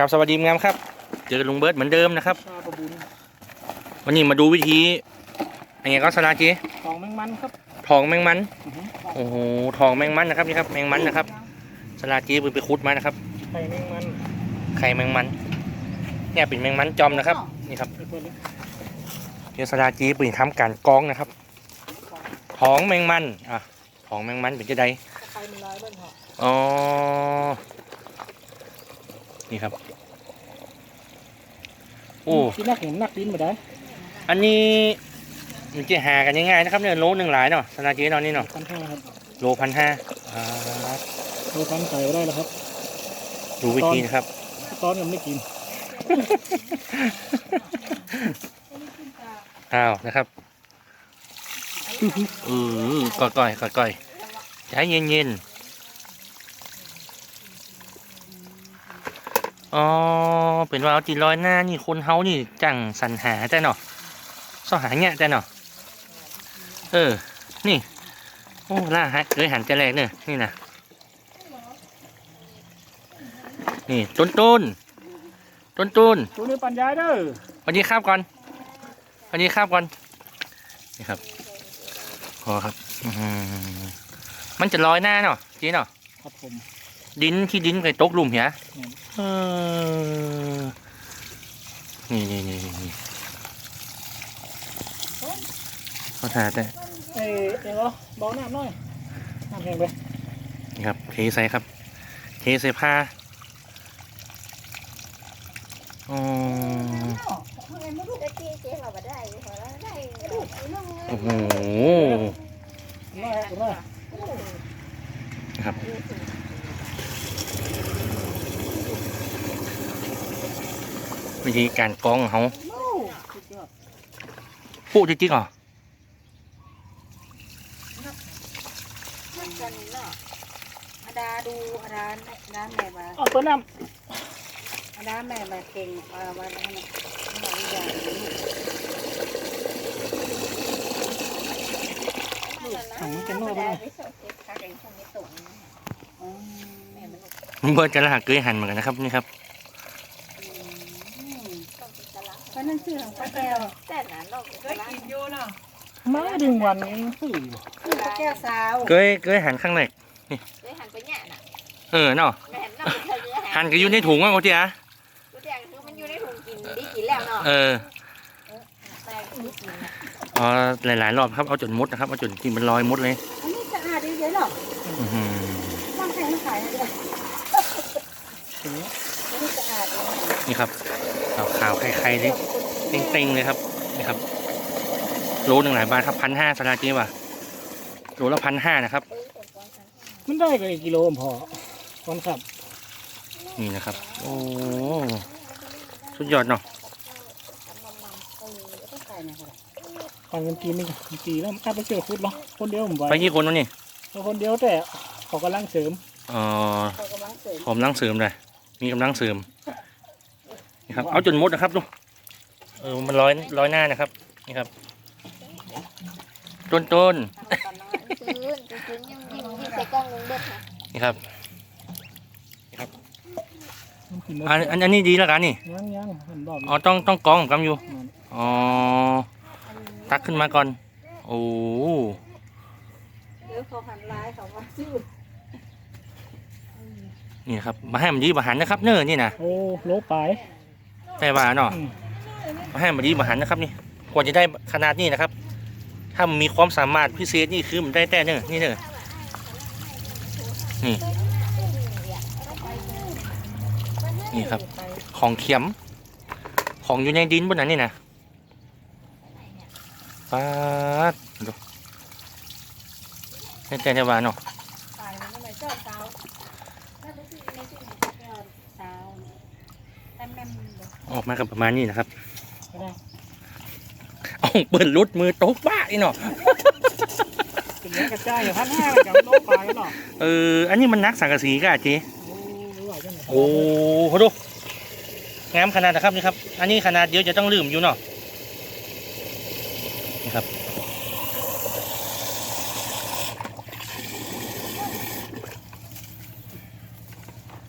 ครับสวัสดีงามครับ เจอลุงเบิร์ตเหมือนเดิมนะครับชาประบุญวันนี้มาดูวิธีอะไรก็สลาจีของแมงมันครับทองแมงมันอื้อหือโอ้โหทองแมงมันนะครับนี่ครับแมงมันนะครับสลาจีไปคุดมานะครับไข่แมงมันไข่แมงมันเนี่ยเป็นแมงมันจอมนะครับนี่ครับไอ้เพื่อนนี่เดี๋ยวสลาจีไปทำการกรองนะครับทองแมงมันอะทองแมงมันเป็นจะไดไข่มันลายบ้านเหรออ๋อ นี่ครับ โอ้ที่นักเห็นนักดินมาได้อันนี้มันจะหากันง่ายๆนะครับเนี่ยโลหนึ่งหลายเนาะสนาจีเนาะนี่เนาะพันห้าครับโลพันห้าโลพันไก่ได้แล้วครับ ดูวิธีนะครับตอนยังไม่กินอ้าวนะครับเออก่อยก่อยก่อยก่อยใจเย็นเย็นๆ อ๋อเป็นว่าเอาจีลอยหน้านี่คนเฮานี่จังสรรหาแต่เนาะสอหาเงี้ยแต่เนาะเออ นี่ โอ้ล่าฮะเคยหันจะแรกเนี่ยนี่นะนี่ต้นต้นต้นต้นตัวนี้ปัญญาเด้อสวัสดีครับก่อนสวัสดีครับก่อนนี่ครับพอครับอื้อหือมันจะลอยหน้าเนาะจีเนาะครับผมดินที่ดินไปตกหลุมเหียอืมเออ นี่นี่นี่นี่นี่เขาถ่ายแต่เอ้ยเดี๋ยวบอกน้ำหน่อยน้ำแห้งไปนี่ครับเทใส่ครับ เทใส่ผ้าอ๋อโอ้โหน้อยน้อยนะครับ วิธีการกรองของเขาสุดยอดปุ๊จริงๆเหรอกันเนาะอาดาดูอาดาอาดาแม่มาเอาเปิดน้อาดาแม่มาเก่งมาวันนั้นน่ะหลายอย่างำถังจะนอกไปเลยมันเบิร์ดจะละหักเกยหันเหมือนกันนะครับนี่ครับ เพราะนั่นชื่อของป้าแก้วแต่นั้นเราก็กินอยู่เนาะมาดึงวันนี้สื่คือป้าแก้วสาวเกยเกยหันข้างในไหันไปเนี่ยน่ะเออเนาะแม่นอหันก็อยู่ในถุงอะโอเจียกูแดงคือมันอยู่ในถุงกินดีกินแล้วเนาะเออแต่กินกินน่ะอ๋อหลายๆรอบครับเอาจนมดนะครับเอาจนกินเป็นรอยมดเลยอันนี้สะอาดดีเลยเนาะอื้อหือวางแผงมาขายนะเด็กนี่ครับขาวขาวๆไข่ๆเลย เต็งๆเลยครับนี่ครับโลหนึ่งหลายบาทครับพันห้าสลาจีว่ะโลละพันห้านะครับ มันได้ก็อีกกิโลพอวันขับ นี่นะครับ โอ้สุดยอดเนาะฟังกันกินนี่กันกีแล้วข้าไปเจอคุดเนาะคนเดียวผมไปไปกี่คนวะนี่คนเดียวแต่เขากำลังเสริมอ๋อเขากำลังเสริมผมกำลังเสริมเลยมีกำลังเสริมนี่ครับเอาจนมดนะครับดู เออมันร้อยร้อยหน้านะครับนี่ครับ ต้นต้นซื้อซื้อยังยังยังใส่กล้องลุงเบิดค่ะๆนี่ครับมันกินอันอันอันนี้ดีแล้วกันนี่ยังยังมันบอกอ๋อต้องต้องกรองกำอยู่อ๋อตักขึ้นมาก่อนโอ้เดี๋ยวเขาหันร้ายเขาว่าซื้อนี่ครับมาให้มันดีบาหันนะครับ เน้อนี่นะโอ้โลปลายแต่ว่าเนาะอื มาให้มันดีบาหันนะครับนี่กว่าจะได้ขนาดนี้นะครับ ถ้ามันมีความสามารถพิเศษนี่คือมันได้แต่เน้อนี่เน้อนี่นี่ครับ ของเข็มของอยู่ในดินบนนั้นนี่นะป๊าดดูนี่แต่ในวานเนาะตายมันออขออกมากับประมาณนี้นะครับ เอาเปิดรุดมือโต๊ะบ้าอีเนาะเป็นยังกระจายอย่างพันห้ากับโลปลายเนาะเอออันนี้มันนักสังกะสีก็อาจีโอ้รู้ว่าจังไหนโอ้โหดูงามขนาดนะครับนี่ครับ อันนี้ขนาดเดียวจะต้องลืมอยู่เนาะนี่ครับ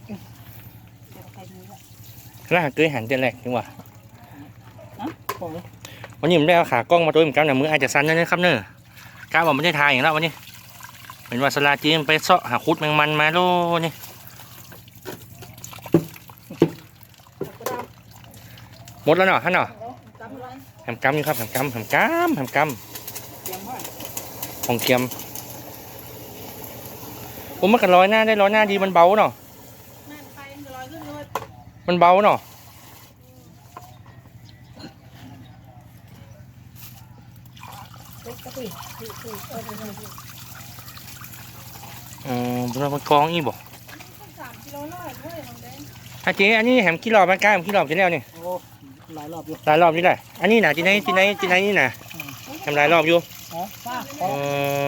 เดี๋ยวไปนี้แหละล่าเกยหันเจแหลกจังหวะบอกเลย วันนี้ผมได้เอาขากล้องมาตัวเหมือนกันนะมืออาจจะสั้นนิดนะครับเนอะกล้าบอกไม่ได้ทายอย่างแล้ววันนี้เป็นว่าสลาจีนไปเสาะหาคุดแมงมันมาโลนี่หมดแล้วเนาะฮะเนาะจำไว้แหมกำอยู่ครับแหมกำแหมกำแหมกเตรียมไว้ำของเทียมผมมันกันร้อยหน้าได้ร้อยหน้าดีมันเบาเนาะแม่นไปมันจะลอยขึ้นเลยมันเบาเนาะ ปกติถูกถูกเออถูกถูกอืมเป็นว่ามันกองอีบอกสามกิโลน้อยด้วยของแดงอาเจ๊อันนี้แหมกี่รอบมันกล้าแหมกี่รอบจะแล้วนี่โอ้หลายรอบอยู่หลายรอบนี่แหละอันนี้นะจีไหนจีไหนจีไหนนี่นะทำหลายรอบอยู่อ๋อป้าเอ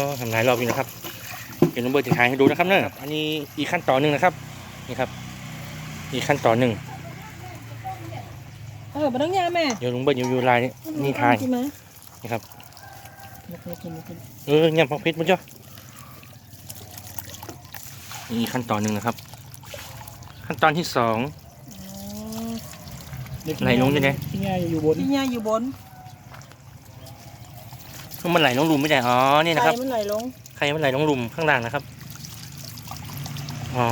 อทำหลายรอบอยู่นะครับเดี๋ยวน้องเบิร์ดจะถ่ายให้ดูนะครับเนอะอันนี้อีกขั้นตอนหนึ่งนะครับนี่ครับ อีกขั้นตอนหนึ่งเออมาต้องยาแม่เดี๋ยวลุงเบิร์ดอยู่อยู่ลายนี่นี่ถ่ายนี่ครับ เออเงียบพักเพชรมั้งจ้ะนี่ขั้นตอนหนึ่งนะครับ ขั้นตอนที่สองไหนลงดิเนี่ยที่ง่ายอยู่บนที่ยาอยู่บนมันไหลลงหลุมไม่ได้อ๋อนี่นะครับไข่มันไหลลงใครมันไหลลงหลุมข้างล่างนะครับอ๋อ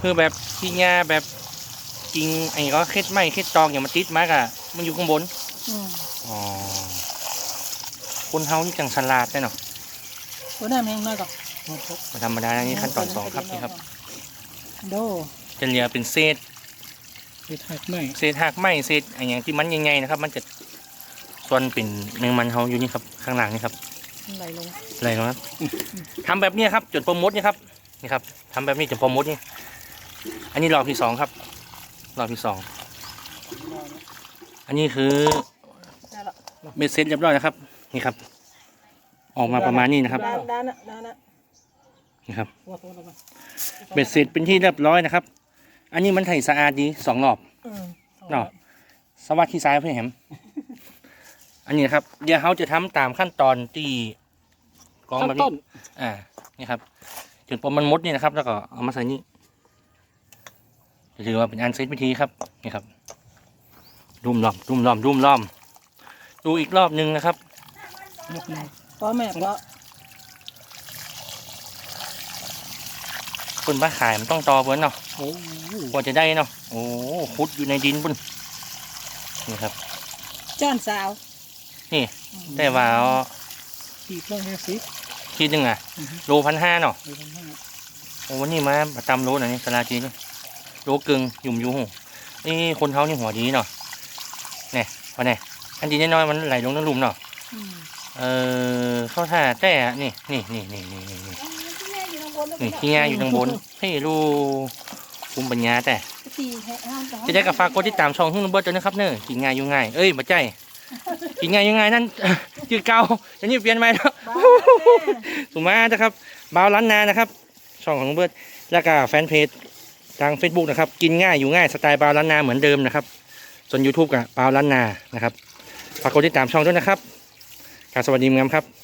คือแบบที่หญ้าแบบจริงไอ้ก็เคล็ดไม้เคล็ดตอกอย่างมันติดมากอะมันอยู่ข้างบนอืมอ๋อ คนเฮานี่จังฉลาดแน่เนาะตัวน้ำแห้งน้อยก่อนมาธรรมดานะนี่ขั้นตอนสองครับนี่ครับ โดจะเหลือเป็นเศษไปถักไม่เศษหักไม้เศษไอ้อย่างที่มันใหญ่ๆนะครับ มันจะส่วนเป็นแมงมันเฮาอยู่นี่ครับ ข้างล่างนี่ครับมันไหลลงอะไรนะครับทำแบบนี้ครับจนโปรโมทนี่ครับนี่ครับทำแบบนี้จนโปรโมทนี่ อันนี้รอบที่สองครับ รอบที่สองอันนี้คือได้ละเบ็ดเสร็จเรียบร้อยนะครับ นี่ครับ ออกมาประมาณนี้นะครับ ด้านด้านน่ะด้านน่ะนี่ครับว่าตัวเราไปเบ็ดเสร็จเป็นที่เรียบร้อยนะครับ อันนี้มันไถ่สะอาดดีสองรอบอืมเนาะสวัสดีซ้ายเพื่อนแหมอันนี้นะครับ เดี๋ยวเขาจะทำตามขั้นตอนที่กองขั้นแบบต้นี้นอ่า นี่ครับจนพอมันมดนี่นะครับ แล้วก็เอามาใส่นี่จะถือว่าเป็นอันเซตวิธีครับ นี่ครับรุมล้อมรุมล้อมรุมล้อม ดูอีกรอบหนึ่งนะครับ ยกมาพ่อแม่ก็คนบ้าขายมันต้องตอเพิ่นเนาะโอ้โหกว่าจะได้เนาะโอ้ขุดอยู่ในดินบุ่นนี่ครับจ้อนสาวแต่ว่าเอาปีกร้อยห้าสิบทีหนึ่งอะโลพันห้าเนาะไปพันห้าโอ้วันนี้มาประจำโลหน่อยนี่สลาจีนนี่โลกึ่งหยุ่มอยุ่หูนี่คนเท้านี่หัวดีเนาะเนี่ยวันนี้อันดีน้อยๆมันไหลลงน้ำหลุมเนาะอืม เออเข้าท่าแต่นี่นี่นี่นี่นี่นี่นี่นี่ที่ง่ายอยู่ทางบนให้รู้ภูมิปัญญาแต่ตีให้ห้ามจะได้กับฝากกดติดตามช่องหุ้นเบิร์ดด้วยนะครับเนอะกินง่ายอยู่ง่ายเอ้ยมาใจกินง่ายอยู่ง่ายนั่นจืดเก่าจะนี่เปลี่ยนใหม่แล้วบ้าสุมานะครับบาวล้านนานะครับ ช่องของลุงเบิร์ดแล้วก็แฟนเพจทาง Facebook นะครับ กินง่ายอยู่ง่ายสไตล์บาวล้านนาเหมือนเดิมนะครับ ส่วน YouTube กับบาวล้านนานะครับฝากกดติดตามช่องด้วยนะครับ ครับสวัสดีงามครับ